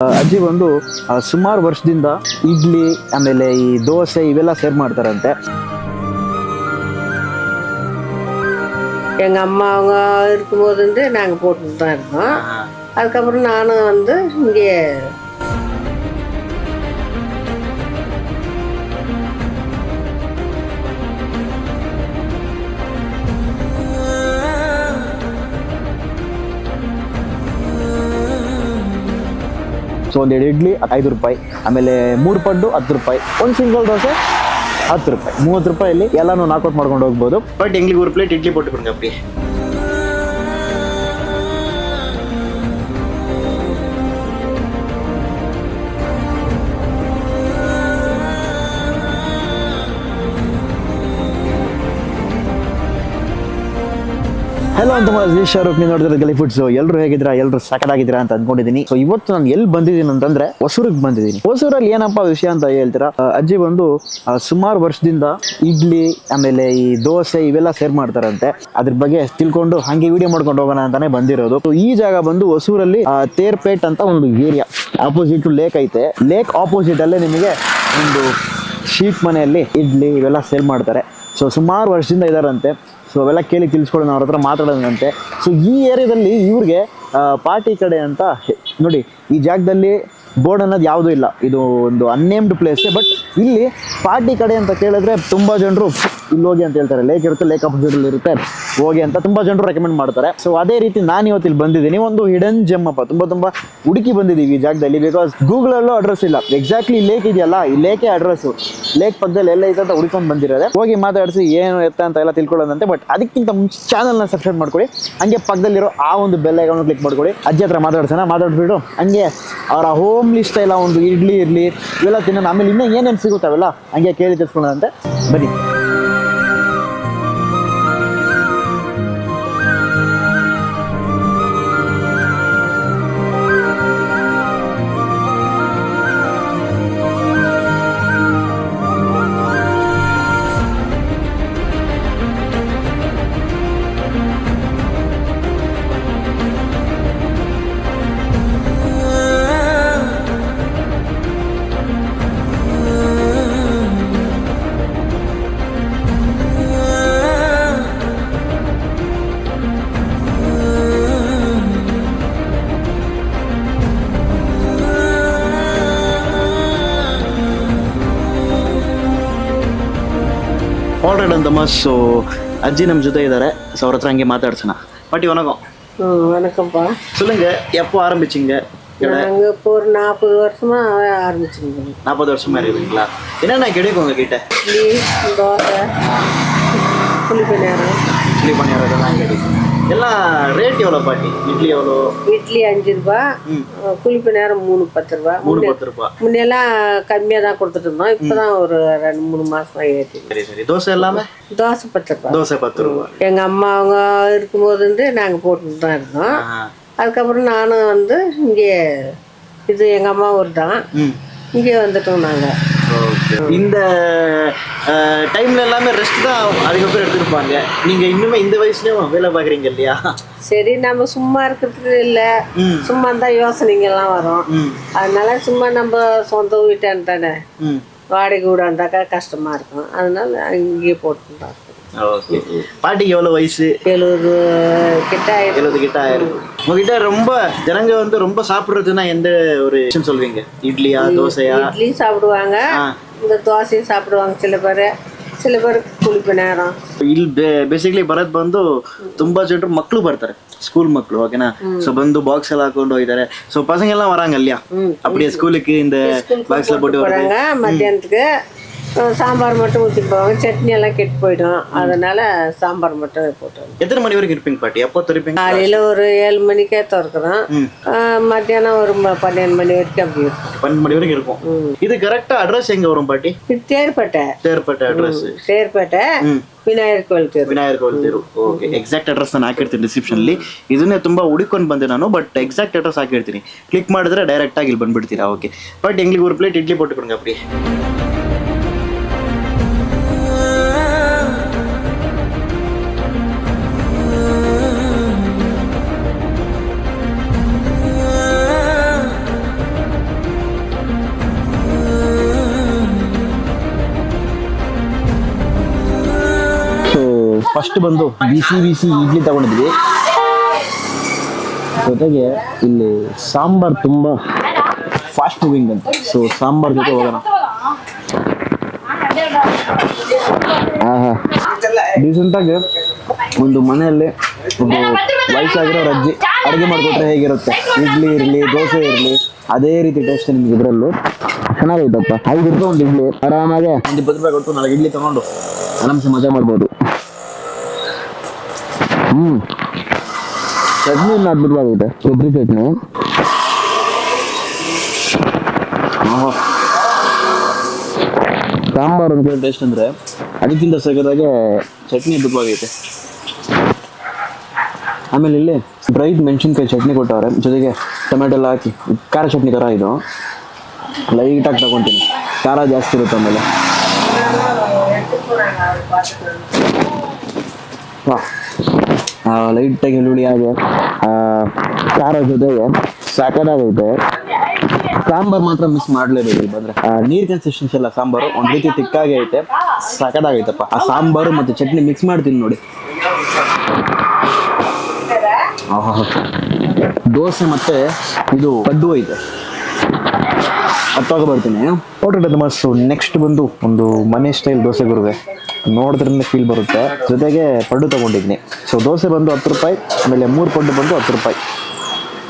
ಆ, ಅಜ್ಜಿ ಬಂದು ಸುಮಾರು ವರ್ಷದಿಂದ ಇಡ್ಲಿ ಆಮೇಲೆ ಈ ದೋಸೆ ಇವೆಲ್ಲ ಸೇರ್ ಮಾಡ್ತಾರಂತೆ எங்கள் அம்மா அவங்க இருக்கும்போது வந்து நாங்கள் போட்டுட்டு தான் இருந்தோம் அதுக்கப்புறம் நானும் வந்து இங்கே ಸೊ ಒಂದೆರಡು ಇಡ್ಲಿ ಐದು ರೂಪಾಯಿ. ಆಮೇಲೆ ಮೂರು ಪಡ್ಡು, ಹತ್ತು ರೂಪಾಯಿ. ಒಂದು ಸಿಂಗಲ್ ದೋಸೆ, ಹತ್ತು ರೂಪಾಯಿ. ಮೂವತ್ತು ರೂಪಾಯಿಲಿ ಎಲ್ಲನೂ ನಾಕೌಟ್ ಮಾಡ್ಕೊಂಡು ಹೋಗ್ಬೋದು. ಬಟ್ ಎಂಗ್ಲಿಗೆ ಒಂದು ಪ್ಲೇಟ್ ಇಡ್ಲಿ ಕೊಟ್ಟು ಬಿಡುತ್ತೆ ಹಲೋ ಅಂತ ಶಾರುಖ್ ನೀವು ನೋಡಿದ್ರೆ ಗಲಿ ಫುಡ್ಸ್ ಎಲ್ಲರೂ ಹೇಗಿದ್ರ ಎಲ್ಲರೂ ಸಕಲಾಗಿದ್ದೀರಾ ಅಂತ ಅನ್ಕೊಂಡಿದ್ದೀನಿ ಸೊ ಇವತ್ತು ನಾನು ಎಲ್ಲಿ ಬಂದಿದ್ದೀನಿ ಅಂತಂದ್ರೆ ಹೊಸೂರಿಗೆ ಬಂದಿದ್ದೀನಿ. ಹೊಸೂರಲ್ಲಿ ಏನಪ್ಪ ವಿಷಯ ಅಂತ ಹೇಳ್ತೀರಾ? ಅಜ್ಜಿ ಬಂದು ಸುಮಾರು ವರ್ಷದಿಂದ ಇಡ್ಲಿ, ಆಮೇಲೆ ಈ ದೋಸೆ ಇವೆಲ್ಲ ಸೇರ್ ಮಾಡ್ತಾರಂತೆ. ಅದ್ರ ಬಗ್ಗೆ ತಿಳ್ಕೊಂಡು ಹಂಗೆ ವಿಡಿಯೋ ಮಾಡ್ಕೊಂಡು ಹೋಗೋಣ ಅಂತಾನೆ ಬಂದಿರೋದು. ಸೊ ಈ ಜಾಗ ಬಂದು ಹೊಸೂರಲ್ಲಿ ತೇರ್ಪೇಟ್ ಅಂತ ಒಂದು ಏರಿಯಾ. ಆಪೋಸಿಟ್ ಲೇಕ್ ಐತೆ. ಲೇಕ್ ಆಪೋಸಿಟ್ ಅಲ್ಲೇ ನಿಮಗೆ ಒಂದು ಶೀಟ್ ಮನೆಯಲ್ಲಿ ಇಡ್ಲಿ ಇವೆಲ್ಲ ಸೇಲ್ ಮಾಡ್ತಾರೆ. ಸೊ ಸುಮಾರು ವರ್ಷದಿಂದ ಇದಾರಂತೆ. ಸೊ ಅವೆಲ್ಲ ಕೇಳಿ ತಿಳಿಸ್ಕೊಳ್ಳೋಣ ಅವ್ರ ಹತ್ರ ಮಾತಾಡೋದಂತೆ ಸೊ ಈ ಏರಿಯಾದಲ್ಲಿ ಇವ್ರಿಗೆ ಪಾರ್ಟಿ ಕಡೆ ಅಂತ ನೋಡಿ, ಈ ಜಾಗದಲ್ಲಿ ಬೋರ್ಡ್ ಅನ್ನೋದು ಯಾವುದೂ ಇಲ್ಲ. ಇದು ಒಂದು ಅನ್ನೇಮ್ಡ್ ಪ್ಲೇಸ್ ಬಟ್ ಇಲ್ಲಿ ಪಾರ್ಟಿ ಕಡೆ ಅಂತ ಕೇಳಿದ್ರೆ ತುಂಬ ಜನರು ಇಲ್ಲಿ ಹೋಗಿ ಅಂತ ಹೇಳ್ತಾರೆ. ಲೇಕ್ ಇರುತ್ತೆ ಲೇಕ್ ಆಪೋಸಿಟಲ್ಲಿ ಇರುತ್ತೆ. ಹೋಗಿ ಅಂತ ತುಂಬ ಜನರು ರೆಕಮೆಂಡ್ ಮಾಡ್ತಾರೆ. ಸೊ ಅದೇ ರೀತಿ ನಾನು ಇವತ್ತು ಇಲ್ಲಿ ಬಂದಿದ್ದೀನಿ. ಒಂದು ಹಿಡನ್ ಜಮ್ ಅಪ್ಪ ತುಂಬ ತುಂಬ ಹುಡುಕಿ ಬಂದಿದ್ದೀವಿ ಈ ಜಾಗದಲ್ಲಿ. ಬಿಕಾಸ್ ಗೂಗಲಲ್ಲೂ ಅಡ್ರೆಸ್ ಇಲ್ಲ. ಎಕ್ಸಾಕ್ಟ್ಲಿ ಲೇಕ್ ಇದೆಯಲ್ಲ? ಈ ಲೇಕೆ ಅಡ್ರೆಸ್ ಲೇಕ್ ಪಕ್ಕದಲ್ಲಿ ಎಲ್ಲ ಇದೆ ಅಂತ ಹುಡ್ಕೊಂಡು ಬಂದಿರೋದೆ. ಹೋಗಿ ಮಾತಾಡಿಸಿ ಏನು ಎತ್ತ ಅಂತ ಎಲ್ಲ ತಿಳ್ಕೊಳ್ಳೋದಂತೆ. ಬಟ್ ಅದಕ್ಕಿಂತ ಮುಂಚೆ ಚಾನಲ್ನ ಸಬ್ಸ್ಕ್ರೈಬ್ ಮಾಡ್ಕೊಳ್ಳಿ. ಹಂಗೆ ಪಕ್ಕದಲ್ಲಿರೋ ಆ ಒಂದು ಬೆಲ್ ಐಕಾನ್ ಕ್ಲಿಕ್ ಮಾಡ್ಕೊಳ್ಳಿ. ಅಜ್ಜಿ ಹತ್ರ ಮಾತಾಡ್ಸೋಣ? ಮಾತಾಡ್ಬಿಟ್ಟು ಹಂಗೆ ಅವರ ಹೋಮ್ ಸ್ಟೈಲ್ ಎಲ್ಲ ಒಂದು ಇಡ್ಲಿ ಇರಲಿ ಇವೆಲ್ಲ ತಿನ್ನೋಣ. ಆಮೇಲೆ ಇನ್ನೂ ಏನೇನು ಸಿಗುತ್ತವೆಲ್ಲ? ಹಂಗೆ ಕೇಳಿ ತಿಳ್ಕೊಳ್ಳೋದಂತೆ ಬನ್ನಿ. ஆல்ரைட் அந்த ಸೊ ಅಜ್ಜಿ ನಮ್ಮ ಜೊತೆ ಇದ್ದಾರೆ ಸೊ ಅವ್ರ ಹತ್ರ ಹಂಗೆ ಮಾತಾಡ್ಸೋಣ பாட்டி வணக்கம் ம், வணக்கம்ப்பா சொல்லுங்க எப்போ ஆரம்பிச்சீங்க நாங்கள் இப்போ ஒரு நாற்பது வருஷமா ஆரம்பிச்சிருக்கோம் நாற்பது வருஷமா இருக்குங்களா என்னென்ன கிடைக்கும் உங்ககிட்ட இட்லி தோசை புளிப்பு நேரம் இட்லி பணியாரம் இதெல்லாம் கிடைக்கும் எல்லாம் ரேட் எவ்வளோ பாட்டி? இட்லி எவ்வளோ இட்லி அஞ்சு ரூபா புளிப்பு நேரம் மூணு பத்து ரூபா. மூணு பத்து ரூபா. முன்னெல்லாம் கம்மியாக தான் கொடுத்துட்டு இருந்தோம். இப்போ தான் ஒரு ரெண்டு மூணு மாசமா ஏற்றி சரி சரி. தோசை எல்லாமே? தோசை பத்து ரூபா. தோசை பத்து ரூபா. எங்கள் அம்மா அவங்க இருக்கும்போது வந்து நாங்கள் போட்டுட்டு தான் இருந்தோம். அதுக்கப்புறம் நானும் வந்து இங்கே இது எங்கள் அம்மா ஊர் தான். இங்கே வந்துட்டோம் நாங்கள் இந்த டைம்ல எல்லாமே ரெஸ்ட் தான் அதுக்கப்புறம் எடுத்துருப்பாங்க. நீங்க இன்னுமே இந்த வயசுலயும் வேலை பார்க்குறீங்க இல்லையா? சரி நம்ம சும்மா இருக்கிறதுக்கு இல்லை. சும்மா தான் யோசனைங்கெல்லாம் வரும். ம். அதனால சும்மா நம்ம சொந்த வீட்டான் தானே. வாடகை வீடு இருந்தாக்கா கஷ்டமா இருக்கும். அதனால இங்கேயே போட்டு தான் இருக்கோம். ஓகே பாட்டிக்கு எவ்வளோ வயசு எழுபது கிட்ட ஆயிடுச்சு. எழுபது கிட்ட ஆயிருக்கும் உங்ககிட்ட ரொம்ப ஜனங்க வந்து ரொம்ப சாப்பிடுறதுன்னா எந்த ஒரு விஷயம் சொல்வீங்க இட்லியா தோசையா இட்லி சாப்பிடுவாங்க ಆ. இந்த தோசையும் சாப்பிடுவாங்க சில பேர் சில பேர் ಕುಳಿಪು நேரம் ಇಲ್ಲಿ ಬೇಸಿಕ್ಲಿ ಬರೋದ್ ಬಂದು ತುಂಬಾ ಜನರು ಮಕ್ಕಳು ಬರ್ತಾರೆ ಸ್ಕೂಲ್ ಮಕ್ಕಳು ಓಕೆನಾ ಸೊ ಬಂದು ಬಾಕ್ಸ್ ಎಲ್ಲ ಹಾಕೊಂಡು ಹೋಗಿದ್ದಾರೆ ಸೊ பசங்க எல்லாம் வராங்க இல்லையா அப்படியே ஸ்கூலுக்கு இந்த பாக்ஸ்ல போட்டு வருது போகிறாங்க மத்தியானத்துக்கு அஹ், சாம்பார் மட்டும் ஊற்றிப்பாங்க சட்னி எல்லாம் கெட்டு போயிடும். அதனால சாம்பார் மட்டும் போட்டு எத்தனை மணி வரைக்கும் இருப்பீங்க பாட்டி? எப்போ திருப்பீங்க காலையில் ஒரு ஏழு மணிக்கே திறக்கிறோம். மத்தியானம் ஒரு பன்னெண்டு மணி வரைக்கும் அப்படி இருக்கும். பன்னெண்டு மணி வரைக்கும் இருக்கும். இது கரெக்டாக அட்ரஸ் எங்கே வரும் பாட்டி? இது தேர்பேட்டை. தேர்ப்பட்ட அட்ரஸ் தேர்பேட்டை விநாயகர் கோயில் தேர். ವಿನಾಯಕ್ ஓகே எக்ஸாக்ட் அட்ரஸ் நான் ನಾನು ಹಾಕಿರ್ತೀನಿ ಡಿಸ್ಕ್ರಿಪ್ಷನಲ್ಲಿ ಇದನ್ನೇ ತುಂಬ ಹುಡುಕೊಂಡು ಬಂದೆ ನಾನು ಬಟ್ ಎಕ್ಸಾಕ್ಟ್ ಅಡ್ರೆಸ್ ಹಾಕಿರ್ತೀನಿ ಕ್ಲಿಕ್ ಮಾಡಿದ್ರೆ ಡೈರೆಕ್ಟಾಗಿ ಇಲ್ಲಿ ಬಂದ್ಬಿಡ್ತೀರಾ ಓಕೆ ಬಟ್ ಎಂಗ್ಲಿಗೆ ಒಂದು ಪ್ಲೇಟ್ ಇಡ್ಲಿ ಕೊಟ್ಟು ಕೊಡುಂಗ ಅಪ್ಪಿ ಫಸ್ಟ್ ಬಂದು ಬಿಸಿ ಬಿಸಿ ಇಡ್ಲಿ ತಗೊಂಡಿದ್ವಿ. ಜೊತೆಗೆ ಇಲ್ಲಿ ಸಾಂಬಾರ್ ತುಂಬ ಫಾಸ್ಟ್ ಮೂವಿಂಗ್ ಅಂತ ಸೊ ಸಾಂಬಾರ್ ಜೊತೆ ಹೋಗೋಣ. ಆಹಾ. ಡೀಸೆಂಟಾಗಿ ಒಂದು ಮನೆಯಲ್ಲಿ ಒಂದು ವಯಸ್ಸಾಗಿರೋ ಅಜ್ಜಿ ಅಡುಗೆ ಮಾಡಿಕೊಟ್ರೆ ಹೇಗಿರುತ್ತೆ? ಇಡ್ಲಿ ಇರಲಿ, ದೋಸೆ ಇರಲಿ, ಅದೇ ರೀತಿ ಟೇಸ್ಟ್ ನಿಮ್ಗೆ ಇದರಲ್ಲೂ ಚೆನ್ನಾಗೈತಪ್ಪ. ಐದು ರೂಪಾಯಿ ಒಂದು ಇಡ್ಲಿ. ಆರಾಮಾಗೆ ಒಂದು ಇಪ್ಪತ್ತು ರೂಪಾಯಿ ಕೊಟ್ಟು ನಾಲ್ಕು ಇಡ್ಲಿ ತಗೊಂಡು ಆರಾಮ್ಸೆ ಮಜಾ ಮಾಡ್ಬೋದು. ಹ್ಞೂ ಚಟ್ನಿ ಇನ್ನು ಅದ್ಭುತವಾಗುತ್ತೆ ಕೊಬ್ಬರಿ ಚಟ್ನಿ ಸಾಂಬಾರು ಒಂದು ಟೇಸ್ಟ್ ಅಂದರೆ ಅದಕ್ಕಿಂತ ಸಗದಾಗೆ ಚಟ್ನಿ ಅದ್ಭುತವಾಗೈತೆ ಆಮೇಲೆ ಇಲ್ಲಿ ಡ್ರೈಡ್ ಮೆಣಸಿನ್ಕಾಯಿ ಚಟ್ನಿ ಕೊಟ್ಟವ್ರೆ, ಜೊತೆಗೆ ಟೊಮೆಟೊ ಎಲ್ಲ ಹಾಕಿ ಖಾರ ಚಟ್ನಿ ಥರ ಇದು. ಲೈಟಾಗಿ ತಗೊತೀನಿ. ಖಾರ ಜಾಸ್ತಿ ಇರುತ್ತೆ ಆಮೇಲೆ ವಾ. ಲೈಟಾಗಿ ಈರುಳ್ಳಿ ಹಾಗೆ ಆ, ಖಾರ ಜೊತೆಗೆ ಸಾಕದಾಗೈತೆ ಸಾಂಬಾರ್ ಮಾತ್ರ ಮಿಸ್ ಮಾಡಲೇಬೇಕು ಬಂದ್ರೆ. ನೀರ್ ಕನ್ಸಿಸ್ಟೆನ್ಸಿ ಎಲ್ಲ ಸಾಂಬಾರು ಒಂದ್ ರೀತಿ ತಿಕ್ಕಾಗಿ ಐತೆ ಸಕದಾಗೈತಪ್ಪ. ಆ ಸಾಂಬಾರು ಮತ್ತೆ ಚಟ್ನಿ ಮಿಕ್ಸ್ ಮಾಡ್ತೀನಿ ನೋಡಿ. ದೋಸೆ ಮತ್ತೆ ಇದು ಪಡ್ಡು ಐತೆ. ಹತ್ತಾಗ ಬರ್ತೀನಿ. ಅದು ಮಸ್ಸು ನೆಕ್ಸ್ಟ್ ಬಂದು ಒಂದು ಮನೆ ಸ್ಟೈಲ್ ದೋಸೆ ಬರುವೆ ನೋಡಿದ್ರಿಂದ ಫೀಲ್ ಬರುತ್ತೆ. ಜೊತೆಗೆ ಪಡ್ಡು ತಗೊಂಡಿದ್ದೀನಿ ಸೊ ದೋಸೆ ಬಂದು ಹತ್ತು ರೂಪಾಯಿ, ಆಮೇಲೆ ಮೂರು ಪಡ್ಡು ಬಂದು ಹತ್ತು ರೂಪಾಯಿ.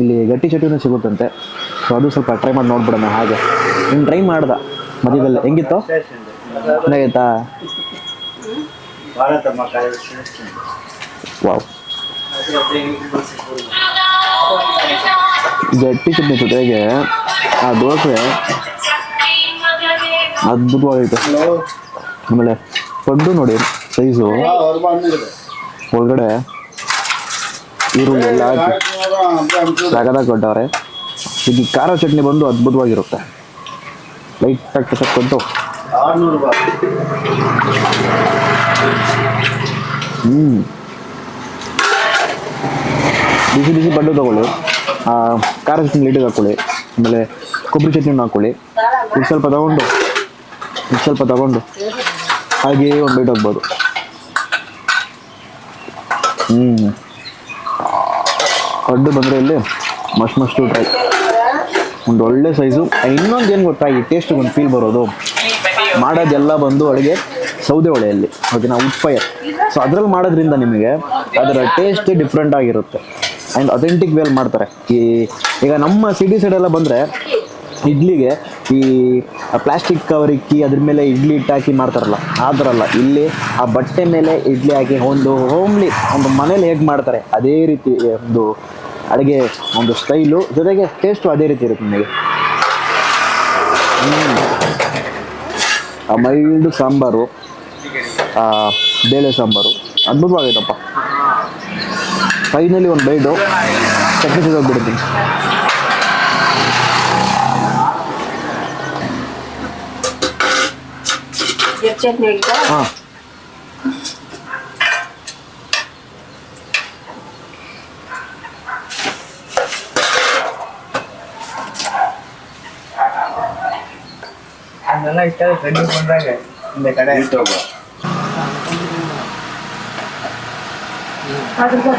ಇಲ್ಲಿ ಗಟ್ಟಿ ಚಟ್ನಿನೂ ಸಿಗುತ್ತಂತೆ. ಸೊ ಅದು ಸ್ವಲ್ಪ ಟ್ರೈ ಮಾಡಿ ನೋಡ್ಬಿಡೋಣ ಹಾಗೆ. ನೀನು ಟ್ರೈ ಮಾಡ್ದೆ? ಮದುವೆಲ್ಲ ಹೆಂಗಿತ್ತು? ಚೆನ್ನಾಗೈತಾ? ವಾವ್ ಗಟ್ಟಿ ಚಟ್ನಿ ಜೊತೆಗೆ ಆ, ದೋಸೆ. ಅದ್ಭುತವಾಗೈತೆ ಆಮೇಲೆ ಪಡ್ಡು ನೋಡಿ, ಸೈಜು. ಒಳಗಡೆ ಈರುಳ್ಳಿ ಎಲ್ಲ ಹಾಕಿ. ಸಗದಾಗ ಕೊಟ್ಟವ್ರೆ. ಇದು ಖಾರ ಚಟ್ನಿ ಬಂದು ಅದ್ಭುತವಾಗಿರುತ್ತೆ. ಲೈಟ್ ಟಚಪ್ ಕೊಟ್ಟು. ಹ್ಞೂ ಬಿಸಿ ಬಿಸಿ ಪಡ್ಡು ತಗೊಳ್ಳಿ. ಖಾರ ಚಟ್ನಿ ಲೈಟಿಗೆ ಹಾಕೊಳ್ಳಿ. ಆಮೇಲೆ ಕೊಬ್ಬರಿ ಚಟ್ನಿನ ಹಾಕೊಳ್ಳಿ. ಇದು ಸ್ವಲ್ಪ ತಗೊಂಡು ಇದು ಸ್ವಲ್ಪ ತಗೊಂಡು ಹಾಗೆಯೇ ಒಂದು ಬೈಟ್ ಹೋಗ್ಬೋದು ಹ್ಞೂ ಕಡ್ಡು ಬಂದರೆ ಇಲ್ಲಿ ಮಸ್ಟ್ ಮಸ್ಟು ಟ್ರೈ ಒಂದು ಒಳ್ಳೆ ಸೈಜು ಇನ್ನೊಂದು ಏನು ಗೊತ್ತಾ, ಈ ಟೇಸ್ಟ್ ಒಂದು ಫೀಲ್ ಬರೋದು. ಮಾಡೋದೆಲ್ಲ ಬಂದು ಅಡುಗೆ ಸೌದೆ ಒಲೆಯಲ್ಲಿ. ಓಕೆ ನಾವು ಫೈರ್ ಸೊ ಅದ್ರಲ್ಲಿ ಮಾಡೋದ್ರಿಂದ ನಿಮಗೆ ಅದರ ಟೇಸ್ಟ್ ಡಿಫ್ರೆಂಟ್ ಆಗಿರುತ್ತೆ. ಆ್ಯಂಡ್ ಅಥೆಂಟಿಕ್ ವೇಲ್ ಮಾಡ್ತಾರೆ. ಈ, ಈಗ ನಮ್ಮ ಸಿಟಿ ಸೈಡೆಲ್ಲ ಬಂದರೆ ಇಡ್ಲಿಗೆ ಈ ಪ್ಲಾಸ್ಟಿಕ್ ಕವರ್ ಇಕ್ಕಿ ಅದ್ರ ಮೇಲೆ ಇಡ್ಲಿ ಇಟ್ಟು ಹಾಕಿ ಮಾಡ್ತಾರಲ್ಲ, ಆ ಥರ ಅಲ್ಲ. ಇಲ್ಲಿ ಆ ಬಟ್ಟೆ ಮೇಲೆ ಇಡ್ಲಿ ಹಾಕಿ ಒಂದು ಹೋಮ್ಲಿ ಒಂದು ಮನೇಲಿ ಹೇಗೆ ಮಾಡ್ತಾರೆ, ಅದೇ ರೀತಿ ಒಂದು ಅಡುಗೆ ಒಂದು ಸ್ಟೈಲು ಜೊತೆಗೆ ಟೇಸ್ಟು ಅದೇ ರೀತಿ ಇರುತ್ತೆ ನಿಮಗೆ. ಆ ಮೈಲ್ಡ್ ಸಾಂಬಾರು ಬೇಳೆ ಸಾಂಬಾರು ಅದ್ಭುತವಾಗೈತಪ್ಪ ಫೈನಲಿ ಒಂದು ಬೈಡು ಚಟ್ನಿ ಸಿಗೋಗ್ಬಿಡ್ತೀನಿ ಚಟ್ನಿ ಆಗಿತ್ತಾ? ಹಾಂ ಅದೆಲ್ಲ ಇಷ್ಟ ಗಂಡು ಬಂದಾಗ இந்த கடை 他是这个。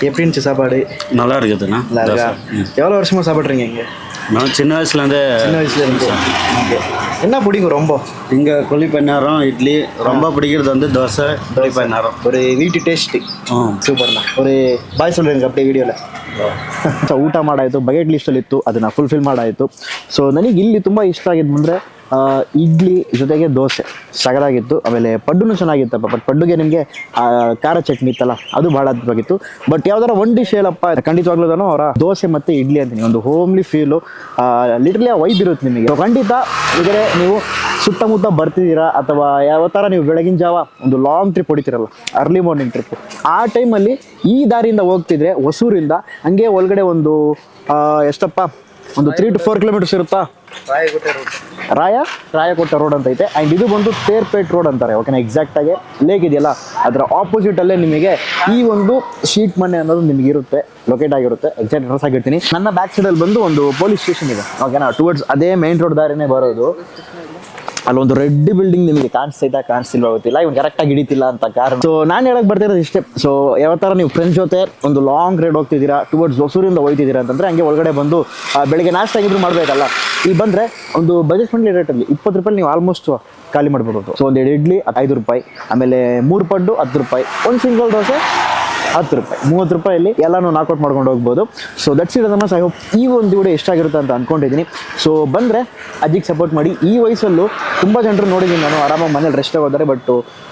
எப்படி இருந்துச்சு சாப்பாடு நல்லா இருக்குதுண்ணா நல்லா இருக்கா எவ்வளோ வருஷமா சாப்பிட்றீங்க இங்கே நான் சின்ன வயசுலேருந்தே சின்ன வயசுல இருந்து ஓகே என்ன பிடிக்கும் ரொம்ப இங்கே குழி பணியாரம் இட்லி ரொம்ப பிடிக்கிறது வந்து தோசை குழி பணியாரம் ஒரு வீட்டு ಟೇಸ್ಟ್ ಹ್ಮ್. ಸೂಪರ್ನ ஒரு ಬಾಯ್ சொல்றேன் ಅಪ್ಡೇ ವಿಡಿಯೋಲ್ಲ ಸೊ ಊಟ ಮಾಡಾಯಿತು ಬಕೆಟ್ ಲಿಸ್ಟಲ್ಲಿ ಇತ್ತು ಅದನ್ನು ಫುಲ್ಫಿಲ್ ಮಾಡಾಯಿತು ಸೊ ನನಗೆ ಇಲ್ಲಿ ತುಂಬ ಇಷ್ಟ ಆಗಿದ್ದು ಅಂದರೆ ಆ, ಇಡ್ಲಿ ಜೊತೆಗೆ ದೋಸೆ. ಸಗದಾಗಿತ್ತು ಆಮೇಲೆ ಪಡ್ಡುನು ಚೆನ್ನಾಗಿತ್ತಪ್ಪ. ಬಟ್ ಪಡ್ಡುಗೆ ನಿಮಗೆ ಖಾರ ಚಟ್ನಿ ಇತ್ತಲ್ಲ, ಅದು ಭಾಳ ಅದ್ಭುತವಾಗಿತ್ತು. ಬಟ್ ಯಾವ್ದಾರ ಒನ್ ಡಿಶ್ ಹೇಳಪ್ಪ ಖಂಡಿತವಾಗ್ಲೂ ಅವರ ದೋಸೆ ಮತ್ತು ಇಡ್ಲಿ ಅಂತೀನಿ ಒಂದು ಹೋಮ್ಲಿ ಫೀಲು ಲಿಟ್ರಲಿ ವೈಬ್ ಇರುತ್ತೆ ನಿಮಗೆ. ಖಂಡಿತ ಇದ್ರೆ ನೀವು ಸುತ್ತಮುತ್ತ ಬರ್ತಿದ್ದೀರಾ, ಅಥವಾ ಯಾವ ಥರ ನೀವು ಬೆಳಗಿನ ಜಾವ ಒಂದು ಲಾಂಗ್ ಟ್ರಿಪ್ ಹೊಡಿತೀರಲ್ಲ ಅರ್ಲಿ ಮಾರ್ನಿಂಗ್ ಟ್ರಿಪ್ ಆ ಟೈಮಲ್ಲಿ ಈ ದಾರಿಯಿಂದ ಹೋಗ್ತಿದ್ರೆ, ಹೊಸೂರಿಂದ, ಹಂಗೆ ಒಳಗಡೆ ಒಂದು ಎಷ್ಟಪ್ಪ ಒಂದು ತ್ರೀ ಟು ಫೋರ್ ಕಿಲೋಮೀಟರ್ಸ್ ಇರುತ್ತಾ? ರಾಯ? ರಾಯಕೋಟೆ ರೋಡ್ ಅಂತ ಐತೆ. ಅಂಡ್ ಇದು ಬಂದು ತೇರ್ಪೇಟ್ ರೋಡ್ ಅಂತಾರೆ ಓಕೆನಾ ಎಕ್ಸಾಕ್ಟ್ ಆಗಿ. ಲೇಕ್ ಇದೆಯಲ್ಲ ಅದರ ಆಪೋಸಿಟ್ ಅಲ್ಲೇ ನಿಮಗೆ ಈ ಒಂದು ಶೀಟ್ ಮನೆ ಅನ್ನೋದು ನಿಮಗೆ ಇರುತ್ತೆ ಲೊಕೇಟ್ ಆಗಿರುತ್ತೆ. ಎಕ್ಸಾಕ್ಟ್ ಅಡ್ರೆಸ್ ಆಗಿರ್ತೀನಿ. ನನ್ನ ಬ್ಯಾಕ್ ಸೈಡ್ ಅಲ್ಲಿ ಬಂದು ಒಂದು ಪೊಲೀಸ್ ಸ್ಟೇಷನ್ ಇದೆ ಓಕೆನಾ ಟುವರ್ಡ್ಸ್ ಅದೇ ಮೇನ್ ರೋಡ್ ದಾರಿನೇ ಬರೋದು. ಅಲ್ಲೊಂದು ರೆಡ್ ಬಿಲ್ಡಿಂಗ್ ನಿಮಗೆ ಕಾಣಿಸ್ತೈತಾ ಕಾಣಿಸ್ತಿಲ್ವಾ ಗೊತ್ತಿಲ್ಲ. ಇವ್ನು ಕರೆಕ್ಟಾಗಿ ಹಿಡಿತಿಲ್ಲ ಅಂತ ಕಾರಣ. ಸೊ ನಾನು ಹೇಳಕ್ ಬರ್ತಿರೋದು ಇಷ್ಟೇ. ಸೊ ಯಾವ ಥರ ನೀವು ಫ್ರೆಂಡ್ಸ್ ಜೊತೆ ಒಂದು ಲಾಂಗ್ ರೈಡ್ ಹೋಗ್ತಿದ್ದೀರಾ ಟುವರ್ಡ್ಸ್ ಹೊಸೂರಿಂದ ಹೋಗ್ತಿದ್ದೀರಾ ಅಂತಂದ್ರೆ ಹಂಗೆ ಒಳಗಡೆ ಬಂದು ಬೆಳಿಗ್ಗೆ ನಾಷ್ಟ ಆಗಿದ್ರು ಮಾಡಬೇಕಲ್ಲ. ಇಲ್ಲಿ ಬಂದರೆ ಒಂದು ಬಜೆಟ್ ಫ್ರೆಂಡ್ಲಿ ರೇಟಲ್ಲಿ ಇಪ್ಪತ್ತು ರೂಪಾಯಿ ನೀವು ಆಲ್ಮೋಸ್ಟ್ ಖಾಲಿ ಮಾಡ್ಬೋದು ಸೊ ಒಂದು ಎರಡು ಇಡ್ಲಿ, ಐದು ರೂಪಾಯಿ. ಆಮೇಲೆ ಮೂರು ಪಡ್ಡು, ಹತ್ತು ರೂಪಾಯಿ. ಒಂದು ಸಿಂಗಲ್ ದೋಸೆ ಹತ್ತು ರೂಪಾಯಿ, ಮೂವತ್ತು ರೂಪಾಯಲ್ಲಿ ಎಲ್ಲಾನು ನಾಕೌಟ್ ಮಾಡ್ಕೊಂಡು ಹೋಗ್ಬೋದು. ಸೊ ದಟ್ಸ್ ಇಟ್ ನಮ್ಮ ಐ ಹೋಪ್ ಈ ಒಂದು ವಿಡಿಯೋ ಎಷ್ಟಾಗಿರುತ್ತೆ ಅಂತ ಅಂದ್ಕೊಂಡಿದ್ದೀನಿ ಸೊ ಬಂದರೆ ಅಜ್ಜಿಗೆ ಸಪೋರ್ಟ್ ಮಾಡಿ. ಈ ವಯಸ್ಸಲ್ಲೂ ತುಂಬ ಜನರು ನೋಡಿದ್ದೀನಿ ನಾನು, ಆರಾಮಾಗಿ ಮನೇಲಿ ರೆಸ್ಟ್ ಆಗೋದಾರೆ ಬಟ್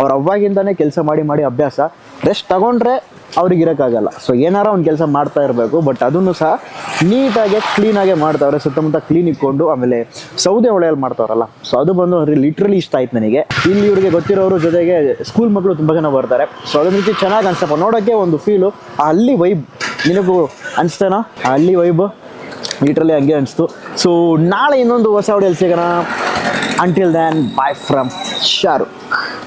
ಅವ್ರ ಅವಾಗಿಂದನೇ ಕೆಲಸ ಮಾಡಿ ಮಾಡಿ ಅಭ್ಯಾಸ. ರೆಸ್ಟ್ ತಗೊಂಡ್ರೆ ಅವ್ರಿಗೆ ಇರೋಕ್ಕಾಗಲ್ಲ. ಸೊ ಏನಾರ ಒಂದು ಕೆಲಸ ಮಾಡ್ತಾ ಇರಬೇಕು ಬಟ್ ಅದನ್ನು ಸಹ ನೀಟಾಗಿ ಕ್ಲೀನಾಗೆ ಮಾಡ್ತಾವ್ರೆ, ಸುತ್ತಮುತ್ತ ಕ್ಲೀನ್ ಇಟ್ಕೊಂಡು, ಆಮೇಲೆ ಸೌದೆ ಹೊಳೆಯಲ್ಲಿ ಮಾಡ್ತಾವ್ರಲ್ಲ. ಸೊ ಅದು ಬಂದು ಲಿಟ್ರಲಿ ಇಷ್ಟ ಆಯ್ತು ನನಗೆ. ಇಲ್ಲಿ ಇವ್ರಿಗೆ ಗೊತ್ತಿರೋರು ಜೊತೆಗೆ ಸ್ಕೂಲ್ ಮಕ್ಕಳು ತುಂಬ ಜನ ಬರ್ತಾರೆ. ಸೊ ಅದೊಂದು ರೀತಿ ಚೆನ್ನಾಗಿ ಅನ್ಸಪ್ಪ. ನೋಡೋಕ್ಕೆ ಒಂದು ಫೀಲು ಆ ಅಲ್ಲಿ ವೈಬ್ ನಿನಗೂ ಅನಿಸ್ತಾನ? ಆ ಅಲ್ಲಿ ವೈಬ್ ಲಿಟ್ರಲಿ ಹಂಗೆ ಅನಿಸ್ತು. ಸೊ ನಾಳೆ ಇನ್ನೊಂದು ಹೊಸ ಹೊಡೆಯಲ್ಲಿ ಸಿಗೋಣ. Until then bye from Shahrukh